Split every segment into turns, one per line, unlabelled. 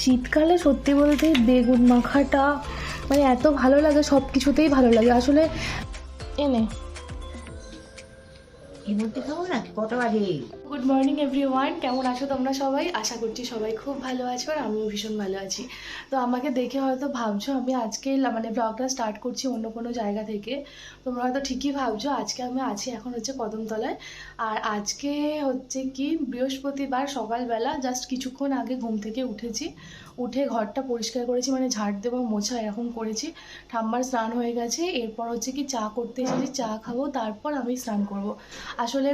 শীতকালে সত্যি বলতে বেগুন মাখাটা মানে এত ভালো লাগে সব কিছুতেই ভালো লাগে। আসলে এনে গুড মর্নিং এভরিওয়ান কেমন আছো তোমরা সবাই? আশা করছি সবাই খুব ভালো আছো আর আমিও ভীষণ ভালো আছি। তো আমাকে দেখে হয়তো ভাবছ, আমি আজকে মানে ব্লগটা স্টার্ট করছি অন্য কোনো জায়গা থেকে। তোমরা হয়তো ঠিকই ভাবছ, আজকে আমি আছি এখন হচ্ছে কদমতলায়। আর আজকে হচ্ছে কি, বৃহস্পতিবার সকালবেলা জাস্ট কিছুক্ষণ আগে ঘুম থেকে উঠেছি। উঠে ঘরটা পরিষ্কার করেছি মানে ঝাড় দেওয়া মোছা এরকম করেছি। ঠাম্মার স্নান হয়ে গেছে, এরপর হচ্ছে কি চা করতে এসেছি, চা খাব, তারপর আমি স্নান করব। আসলে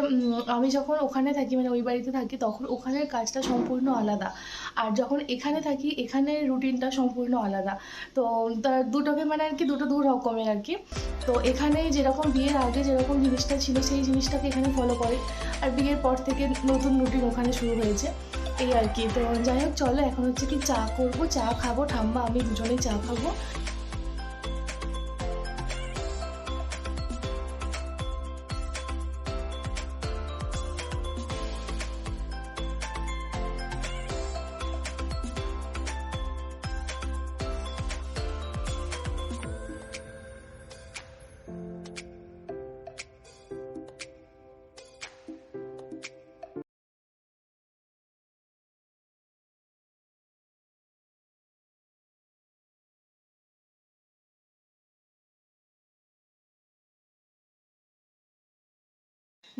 আমি যখন ওখানে থাকি মানে ওই বাড়িতে থাকি, তখন ওখানের কাজটা সম্পূর্ণ আলাদা। আর যখন এখানে থাকি, এখানের রুটিনটা সম্পূর্ণ আলাদা। তো, তার দুটোকে মানে আর কি দুটো দু রকমের আর কি। তো, এখানে যেরকম বিয়ের আগে যেরকম জিনিসটা ছিল, সেই জিনিসটাকে এখানে ফলো করে। আর বিয়ের পর থেকে নতুন রুটিন ওখানে শুরু হয়েছে। এই আর কি। তো যাই হোক, চলো এখন হচ্ছে কি চা করব, চা খাব, ঠাম্মা, আমি দুজনেই চা খাব।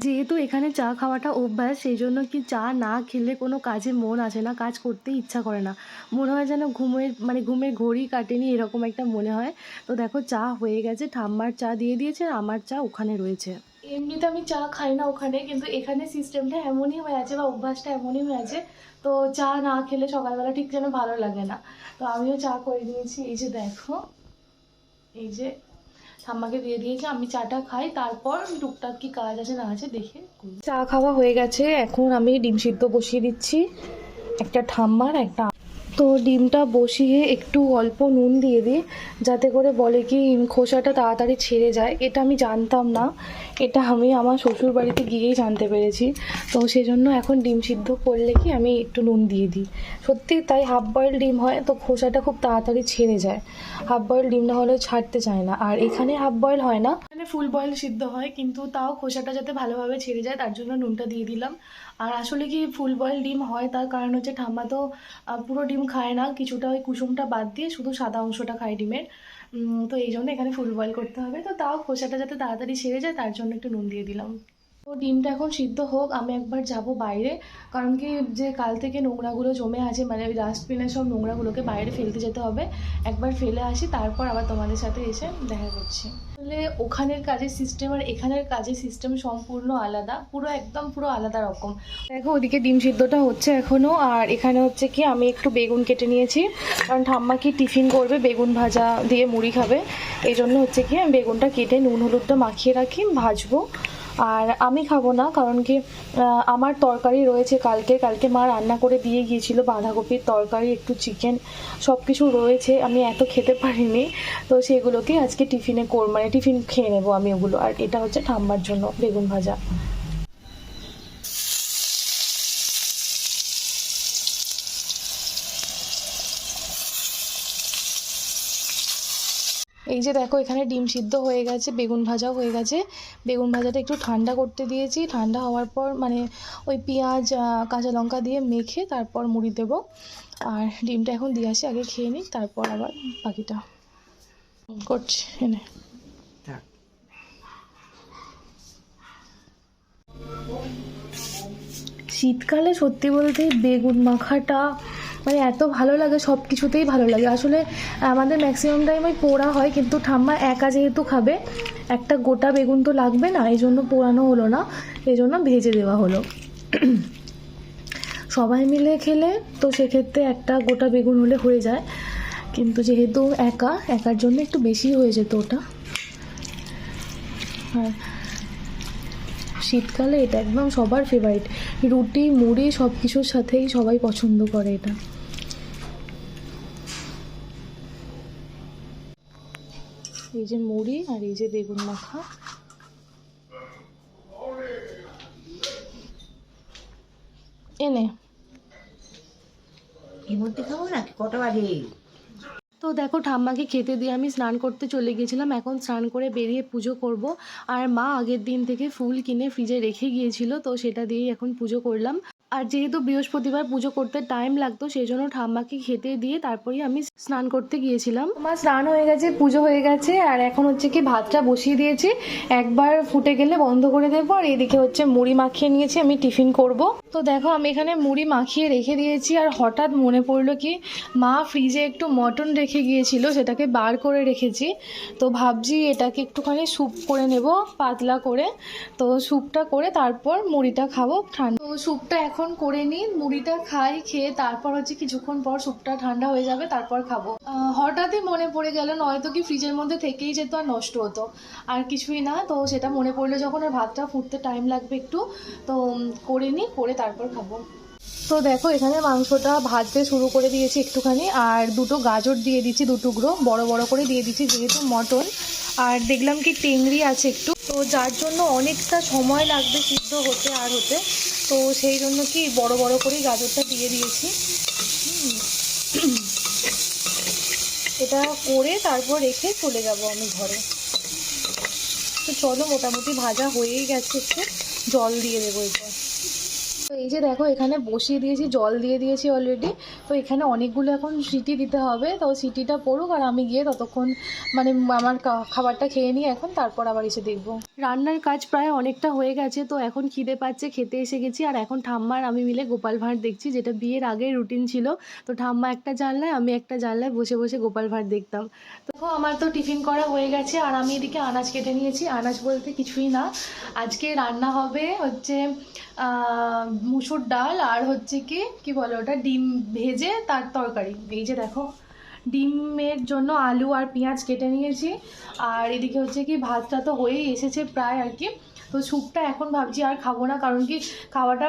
যেহেতু এখানে চা খাওয়াটা অভ্যাস সেই জন্য কি চা না খেলে কোনো কাজে মন আসে না, কাজ করতে ইচ্ছা করে না। মনে হয় যেন ঘুমের মানে ঘুমের ঘড়ি কাটেনি, এরকম একটা মনে হয়। তো দেখো চা হয়ে গেছে, ঠাম্মার চা দিয়ে দিয়েছে আমার চা ওখানে রয়েছে। এমনিতে আমি চা খাই না ওখানে, কিন্তু এখানে সিস্টেমটা এমনই হয়ে আছে, বা অভ্যাসটা এমনই হয়ে আছে, তো চা না খেলে সকালবেলা ঠিক যেন ভালো লাগে না। তো আমিও চা করে দিয়েছি এই যে দেখো, এই যে ঠাম্মাকে দিয়ে দিয়েছে, আমি চাটা খাই, তারপর টুকটাক কি কাজ আছে না আছে দেখে চা খাওয়া হয়ে গেছে, এখন আমি ডিম সিদ্ধ বসিয়ে দিচ্ছি। একটা ঠাম্মার, একটা তো ডিমটা বসিয়ে একটু অল্প নুন দিয়ে দিই, যাতে করে বলে কি খোসাটা তাড়াতাড়ি ছেড়ে যায়। এটা আমি জানতাম না। এটা আমি আমার শ্বশুর বাড়িতে গিয়েই জানতে পেরেছি। তো সেজন্য এখন ডিম সিদ্ধ করলে কি আমি একটু নুন দিয়ে দিই। সত্যি তাই হাফ বয়েল ডিম হয়, তো খোসাটা খুব তাড়াতাড়ি ছেড়ে যায়। হাফ বয়েল ডিম না হলে ছাড়তে চায় না। আর এখানে হাফ বয়েল হয় না। এখানে ফুল বয়েল সিদ্ধ হয়, কিন্তু তাও খোসাটা যাতে ভালোভাবে ছেড়ে যায়, তার জন্য নুনটা দিয়ে দিলাম। আর আসলে কি ফুল বয়েল ডিম হয়, তার কারণ হচ্ছে ঠাম্মা তো পুরো ডিম খায় না, কিছুটা ওই কুসুমটা বাদ দিয়ে শুধু সাদা অংশটা খায় ডিমের। তো এই জন্য এখানে ফুল বয়েল করতে হবে। তো তাও খোসাটা যাতে তাড়াতাড়ি সেরে যায়, তার জন্য একটু নুন দিয়ে দিলাম। তো ডিমটা এখন সিদ্ধ হোক, আমি একবার যাব বাইরে। কারণ কি যে কাল থেকে নোংরাগুলো জমে আছে মানে ওই ডাস্টবিনের সব নোংরাগুলোকে বাইরে ফেলতে যেতে হবে। একবার ফেলে আসি, তারপর আবার তোমাদের সাথে এসে দেখা করছি। আসলে ওখানের কাজের সিস্টেম আর এখানের কাজের সিস্টেম সম্পূর্ণ আলাদা, পুরো একদম পুরো আলাদা রকম। দেখো, ওদিকে ডিম সিদ্ধটা হচ্ছে এখনও আর এখানে হচ্ছে কি আমি একটু বেগুন কেটে নিয়েছি, কারণ ঠাম্মা কি টিফিন করবে, বেগুন ভাজা দিয়ে মুড়ি খাবে। এই জন্য হচ্ছে কি আমি বেগুনটা কেটে নুন হলুদটা মাখিয়ে রাখি, ভাজবো। আর আমি খাব না, কারণ কি আমার তরকারি রয়েছে কালকে। কালকে মা রান্না করে দিয়ে গিয়েছিল বাঁধাকপির তরকারি, একটু চিকেন সব কিছু রয়েছে। আমি এত খেতে পারিনি। তো সেগুলোকে আজকে টিফিনে কোর মানে টিফিন খেয়ে নেব আমি ওগুলো। আর এটা হচ্ছে ঠাম্মার জন্য বেগুন ভাজা। এই যে দেখো এখানে ডিম সিদ্ধ হয়ে গেছে বেগুন ভাজাও হয়ে গেছে। বেগুন ভাজাটা একটু ঠান্ডা করতে দিয়েছি। ঠান্ডা হওয়ার পর মানে ওই পেঁয়াজ কাঁচা লঙ্কা দিয়ে মেখে তারপর মুড়ি দেবো। আর ডিমটা এখন দিয়ে আসি আগে খেয়ে নিই তারপর আবার বাকিটা করছি এনে। শীতকালে সত্যি বলতে বেগুন মাখাটা মানে এত ভালো লাগে সব কিছুতেই ভালো লাগে। আসলে আমাদের ম্যাক্সিমাম টাইম ওই পোড়া হয়, কিন্তু ঠাম্মা একা যেহেতু খাবে, একটা গোটা বেগুন তো লাগবে না এই জন্য পোড়ানো হলো না এই জন্য ভেজে দেওয়া হলো। সবাই মিলে খেলে, তো সেক্ষেত্রে একটা গোটা বেগুন হলে হয়ে যায়। কিন্তু যেহেতু একা, একার জন্য একটু বেশি হয়ে যেত ওটা। হ্যাঁ শীতকালে এটা একদম সবার ফেভারিট রুটি, মুড়ি সব কিছুর সাথেই সবাই পছন্দ করে এটা। এই যে মুড়ি আর এই যে বেগুন মাখা। এনে
এর মধ্যে খাব নাকি? কটা বাজে?
তো দেখো ঠাম্মাকে খেতে দিয়ে আমি স্নান করতে চলে গেছিলাম এখন স্নান করে বেরিয়ে পুজো করব। আর মা আগের দিন থেকে ফুল কিনে ফ্রিজে রেখে গিয়েছিল তো সেটা দিয়েই এখন পুজো করলাম। আর যেহেতু বৃহস্পতিবার পুজো করতে টাইম লাগতো সেই জন্য ঠাম্মাকে খেতে দিয়ে তারপরেই আমি স্নান করতে গিয়েছিলাম। আমার স্নান হয়ে গেছে, পুজো হয়ে গেছে, আর এখন হচ্ছে কি ভাতটা বসিয়ে দিয়েছি। একবার ফুটে গেলে বন্ধ করে দেবো, আর এদিকে হচ্ছে মুড়ি মাখিয়ে নিয়েছি, আমি টিফিন করব। তো দেখো, আমি এখানে মুড়ি মাখিয়ে রেখে দিয়েছি আর হঠাৎ মনে পড়ল কি, মা ফ্রিজে একটু মটন রেখে গিয়েছিল, সেটাকে বার করে রেখেছি। তো ভাবছি এটাকে একটুখানি স্যুপ করে নেব, পাতলা করে। তো স্যুপটা করে তারপর মুড়িটা খাব ঠান্ডা। তো স্যুপটা এখন করে নিই, মুড়িটা খাই, খেয়ে তারপর হচ্ছে কিছুক্ষণ পর স্যুপটা ঠান্ডা হয়ে যাবে, তারপর খাব। হঠাৎই মনে পড়ে গেল, নয়তো কি ফ্রিজের মধ্যে থেকেই যেত আর নষ্ট হতো। আর কিছুই না, তো সেটা মনে পড়ল যখন আর ভাতটা ফুটতে টাইম লাগবে একটু, তো করে নিই, করে তারপর খাব। তো দেখো, এখানে মাংসটা ভাজতে শুরু করে দিয়েছি একটুখানি, আর দুটো গাজর দিয়ে দিচ্ছি, দু টুকরো, বড় বড় করে দিয়ে দিচ্ছি, যেহেতু মটন, আর দেখলাম কি টেংরি আছে একটু, তো যার জন্য অনেকটা সময় লাগবে সিদ্ধ হতে আর হতে, তো সেই জন্য কি বড় বড় করেই গাজরটা দিয়ে দিয়েছি। এটা করে তারপর রেখে চলে যাব আমি ঘরে। তো চলো, মোটামুটি ভাজা হয়েই গেছে একটু, জল দিয়ে দেবো এটা এই যে দেখো, এখানে বসিয়ে দিয়েছি, জল দিয়ে দিয়েছি অলরেডি তো এখানে অনেকগুলো এখন সিটি দিতে হবে। তো সিটিটা পড়ুক আর আমি গিয়ে ততক্ষণ মানে আমার খাবারটা খেয়ে নিই এখন তারপর আবার এসে দেখব। রান্নার কাজ প্রায় অনেকটা হয়ে গেছে, তো এখন খিদে পাচ্ছে, খেতে এসে গেছি। আর এখন ঠাম্মার আমি মিলে গোপাল ভাঁড় দেখছি, যেটা বিয়ের আগে রুটিন ছিল। তো ঠাম্মা একটা জানলায়, আমি একটা জানলায় বসে বসে গোপাল ভাঁড় দেখতাম। দেখো, আমার তো টিফিন করা হয়ে গেছে, আর আমি এদিকে আনাজ কেটে নিয়েছি। আনাজ বলতে কিছুই না। আজকে রান্না হবে হচ্ছে মুসুর ডাল আর হচ্ছে কি কি বলে ওটা, ডিম ভেজে তার তরকারি। এই যে দেখো, ডিমের জন্য আলু আর পেঁয়াজ কেটে নিয়েছি। আর এদিকে হচ্ছে কি, ভাতটা তো হয়েই এসেছে প্রায় আর কি। তো স্যুপটা এখন ভাবছি আর খাব না, কারণ কি খাওয়াটা,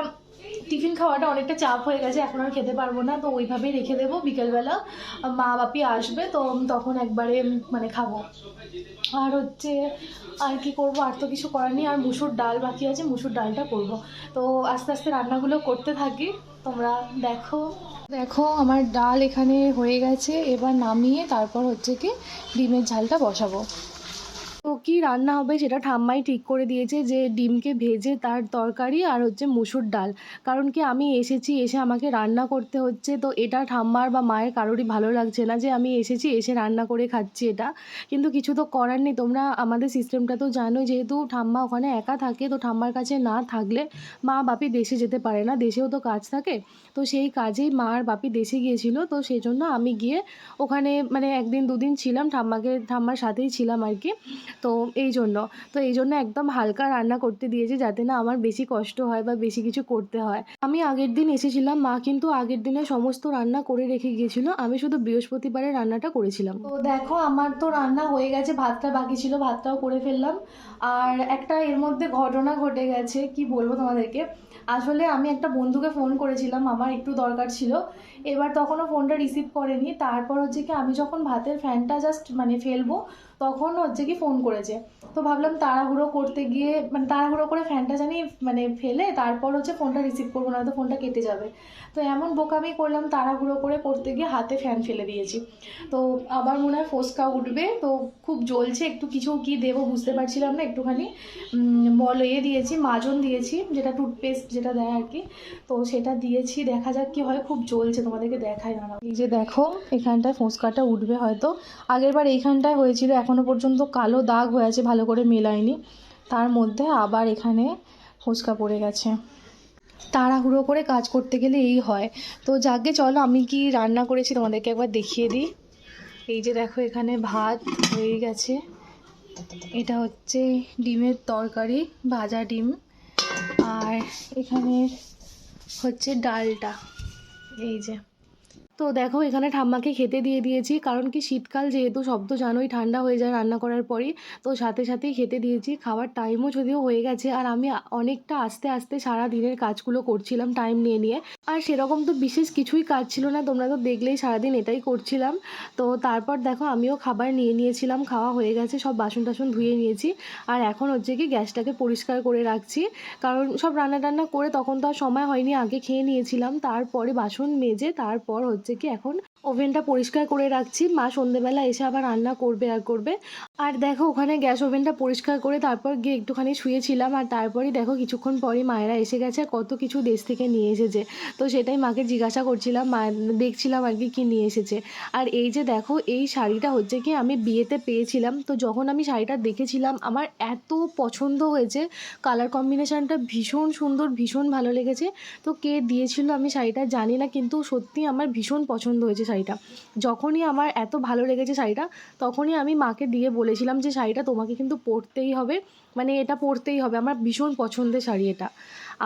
টিফিন খাওয়াটা অনেকটা চাপ হয়ে গেছে, এখন আর খেতে পারব না। তো ওইভাবেই রেখে দেবো, বিকেলবেলা মা বাপি আসবে, তো তখন একবারে মানে খাব। আর হচ্ছে, আর কি করব? আর তো কিছু করার নেই। আর মুসুর ডাল বাকি আছে, মুসুর ডালটা করব। তো আস্তে আস্তে রান্নাগুলো করতে থাকি। তোমরা দেখো। দেখো, আমার ডাল এখানে হয়ে গেছে। এবার নামিয়ে তারপর হচ্ছে কি ডিমের ঝালটা বসাবো। তো কী রান্না হবে সেটা ঠাম্মাই ঠিক করে দিয়েছে যে ডিমকে ভেজে তার তরকারি আর হচ্ছে মুসুর ডাল। কারণ কি আমি এসেছি, এসে আমাকে রান্না করতে হচ্ছে। তো এটা ঠাম্মার বা মায়ের কারোরই ভালো লাগছে না যে আমি এসেছি, এসে রান্না করে খাচ্ছি এটা। কিন্তু কিছু তো করার নেই। তোমরা আমাদের সিস্টেমটা তো জানো যেহেতু ঠাম্মা ওখানে একা থাকে, তো ঠাম্মার কাছে না থাকলে মা বাপি দেশে যেতে পারে না। দেশেও তো কাজ থাকে। তো সেই কাজেই মা আর বাপি দেশে গিয়েছিল। তো সেই জন্য আমি গিয়ে ওখানে মানে একদিন দুদিন ছিলাম। ঠাম্মাকে, ঠাম্মার সাথেই ছিলাম আর কি। তো এই জন্য তো এই জন্য একদম হালকা রান্না করতে দিয়েছে যাতে না আমার বেশি কষ্ট হয় বা বেশি কিছু করতে হয়। আমি আগের দিন এসেছিলাম, মা কিন্তু আগের দিনে সমস্ত রান্না করে রেখে গিয়েছিল। আমি শুধু বৃহস্পতিবারের রান্নাটা করেছিলাম। তো দেখো, আমার তো রান্না হয়ে গেছে, ভাতটা বাকি ছিল, ভাতটাও করে ফেললাম। আর একটা এর মধ্যে ঘটনা ঘটে গেছে, কি বলব তোমাদেরকে? আসলে আমি একটা বন্ধুকে ফোন করেছিলাম, আমার একটু দরকার ছিল। এবার তখনও ফোনটা রিসিভ করেনি। তারপর হচ্ছে কি, আমি যখন ভাতের ফ্যানটা জাস্ট মানে ফেলব তখন হচ্ছে কি ফোন করেছে। তো ভাবলাম তাড়াহুড়ো করতে গিয়ে মানে তাড়াহুড়ো করে ফ্যানটা জানি মানে ফেলে তারপর হচ্ছে ফোনটা রিসিভ করব না তো ফোনটা কেটে যাবে। তো এমন বোকামি করলাম, তাড়াহুড়ো করে করতে গিয়ে হাতে ফ্যান ফেলে দিয়েছি। তো আবার মনে হয় ফোসকা উঠবে, তো খুব জ্বলছে, একটু কিছু কি দেবো বুঝতে পারছিলাম না একটুখানি। বল ইয়ে দিয়েছি, মাজন দিয়েছি, যেটা টুথপেস্ট যেটা দেয় আর কি। তো সেটা দিয়েছি, দেখা যাক কি হয়, খুব জ্বলছে, তোমাদেরকে দেখায় না। এই যে দেখো, এখানটায় ফোসকাটা উঠবে হয়তো। আগেরবার এইখানটায় হয়েছিল এখনও পর্যন্ত কালো দাগ হয়ে আছে, ভালো করে মেলায়নি। তার মধ্যে আবার এখানে ফোসকা পড়ে গেছে। তাড়াহুড়ো করে কাজ করতে গেলে এই হয়। তো যাকে চলো, আমি কি রান্না করেছি তোমাদেরকে একবার দেখিয়ে দিই। এই যে দেখো, এখানে ভাত হয়ে গেছে। এটা হচ্ছে ডিমের তরকারি, ভাজা ডিম। আর এখানে হচ্ছে ডালটা। এই যে। তো দেখো এখানে ঠাম্মাকে খেতে দিয়ে দিয়েছি। কারণ কি শীতকাল যেহেতু, সব তো জানোই ঠান্ডা হয়ে যায় রান্না করার পরই। তো সাথে সাথেই খেতে দিয়েছি। খাওয়ার টাইমও যদিও হয়ে গেছে আর আমি অনেকটা আস্তে আস্তে সারা দিনের কাজগুলো করছিলাম টাইম নিয়ে নিয়ে। আর সেরকম তো বিশেষ কিছুই কাজ ছিল না, তোমরা তো দেখলেই সারাদিন এটাই করছিলাম। তো তারপর দেখো আমিও খাবার নিয়ে নিয়েছিলাম, খাওয়া হয়ে গেছে, সব বাসন টাসন ধুয়ে নিয়েছি। আর এখন হচ্ছে কি গ্যাসটাকে পরিষ্কার করে রাখছি। কারণ সব রান্না টান্না করে তখন তো আর সময় হয়নি, আগে খেয়ে নিয়েছিলাম। তারপরে বাসন মেজে, তারপর হচ্ছে হচ্ছে কি এখন ওভেনটা পরিষ্কার করে রাখছি। মা সন্ধেবেলা এসে আবার রান্না করবে আর করবে। আর দেখো, ওখানে গ্যাস ওভেনটা পরিষ্কার করে তারপর গিয়ে একটুখানি শুয়েছিলাম আর তারপরেই দেখো, কিছুক্ষণ পরই মায়েরা এসে গেছে কত কিছু দেশ থেকে নিয়ে এসেছে। তো সেটাই মাকে জিজ্ঞাসা করছিলাম, মা দেখছিলাম আর কি কী নিয়ে এসেছে। আর এই যে দেখো, এই শাড়িটা হচ্ছে কি আমি বিয়েতে পেয়েছিলাম। তো যখন আমি শাড়িটা দেখেছিলাম, আমার এত পছন্দ হয়েছে। কালার কম্বিনেশানটা ভীষণ সুন্দর, ভীষণ ভালো লেগেছে। তো কে দিয়েছিল আমি শাড়িটা জানি না, কিন্তু সত্যি আমার ভীষণ পছন্দ হয়েছে শাড়িটা। যখনই আমার এত ভালো লেগেছে শাড়িটা, তখনই আমি মাকে দিয়ে বলেছিলাম যে শাড়িটা তোমাকে কিন্তু পরতেই হবে। মানে এটা পরতেই হবে। আমার ভীষণ পছন্দের শাড়ি এটা।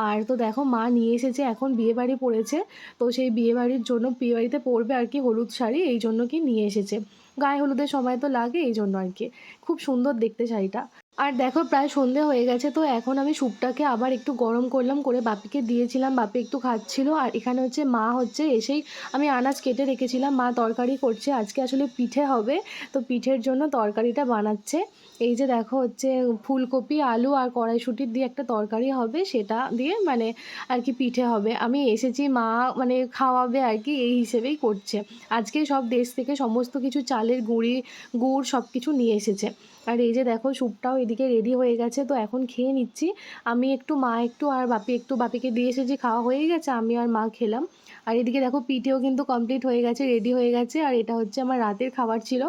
আর তো দেখো, মা নিয়ে এসেছে, এখন বিয়েবাড়ি পড়েছে। তো সেই বিয়েবাড়ির জন্য, বিয়েবাড়িতে পরবে আর কি হলুদ শাড়ি, এই জন্য কি নিয়ে এসেছে। গায়ে হলুদের সময় তো লাগে, এই জন্য আর কি। খুব সুন্দর দেখতে শাড়িটা। আর দেখো প্রায় সন্ধে হয়ে গেছে, তো এখন আমি স্যুপটাকে আবার একটু গরম করলাম, করে বাপিকে দিয়েছিলাম। বাপি একটু খাচ্ছিল, আর এখানে হচ্ছে মা হচ্ছে এসেই আমি আনাজ কেটে রেখেছিলাম। মা তরকারি করছে, আজকে আসলে পিঠে হবে, তো পিঠের জন্য তরকারিটা বানাচ্ছে। এই যে দেখো হচ্ছে ফুলকপি, আলু আর কড়াইশুঁটির দিয়ে একটা তরকারি হবে, সেটা দিয়ে মানে আর কি পিঠে হবে। আমি এসেছি, মা মানে খাওয়াবে আর কি, এই হিসেবেই করছে। আজকে সব দেশ থেকে সমস্ত কিছু চালের গুঁড়ি, গুড় সব কিছু নিয়ে এসেছে। আর এই যে দেখো স্যুপটাও এদিকে রেডি হয়ে গেছে, তো এখন খেয়ে নিচ্ছি। আমি একটু, মা একটু আর বাপি একটু, বাপিকে দিয়ে এসেছি, খাওয়া হয়ে গেছে, আমি আর মা খেলাম। আর এদিকে দেখো পিঠেও কিন্তু কমপ্লিট হয়ে গেছে রেডি হয়ে গেছে, আর এটা হচ্ছে আমার রাতের খাবার ছিল,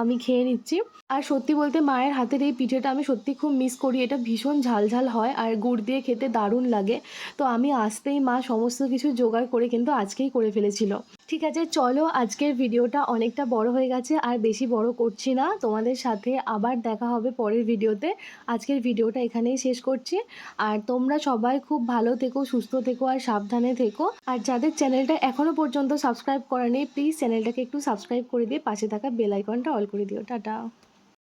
আমি খেয়ে নিচ্ছি। আর সত্যি বলতে মায়ের হাতের এই পিঠেটা আমি সত্যি খুব মিস করি। এটা ভীষণ ঝাল ঝাল হয় আর গুড় দিয়ে খেতে দারুণ লাগে। তো আমি আসতেই মা সমস্ত কিছু জোগাড় করে কিন্তু আজকেই করে ফেলেছিল। ঠিক আছে, চলো আজকের ভিডিওটা অনেকটা বড় হয়ে গেছে আর বেশি বড় করছি না। তোমাদের সাথে আবার দেখা হবে পরের ভিডিওতে। আজকের ভিডিওটা এখানেই শেষ করছি। আর তোমরা সবাই খুব ভালো থেকো, সুস্থ থেকো আর সাবধানে থেকো। আর যাদের চ্যানেলটা এখনও পর্যন্ত সাবস্ক্রাইব করা নেই প্লিজ চ্যানেলটাকে একটু সাবস্ক্রাইব করে দিয়ে পাশে থাকা বেল আইকনটা অল করে দিও। টাটা।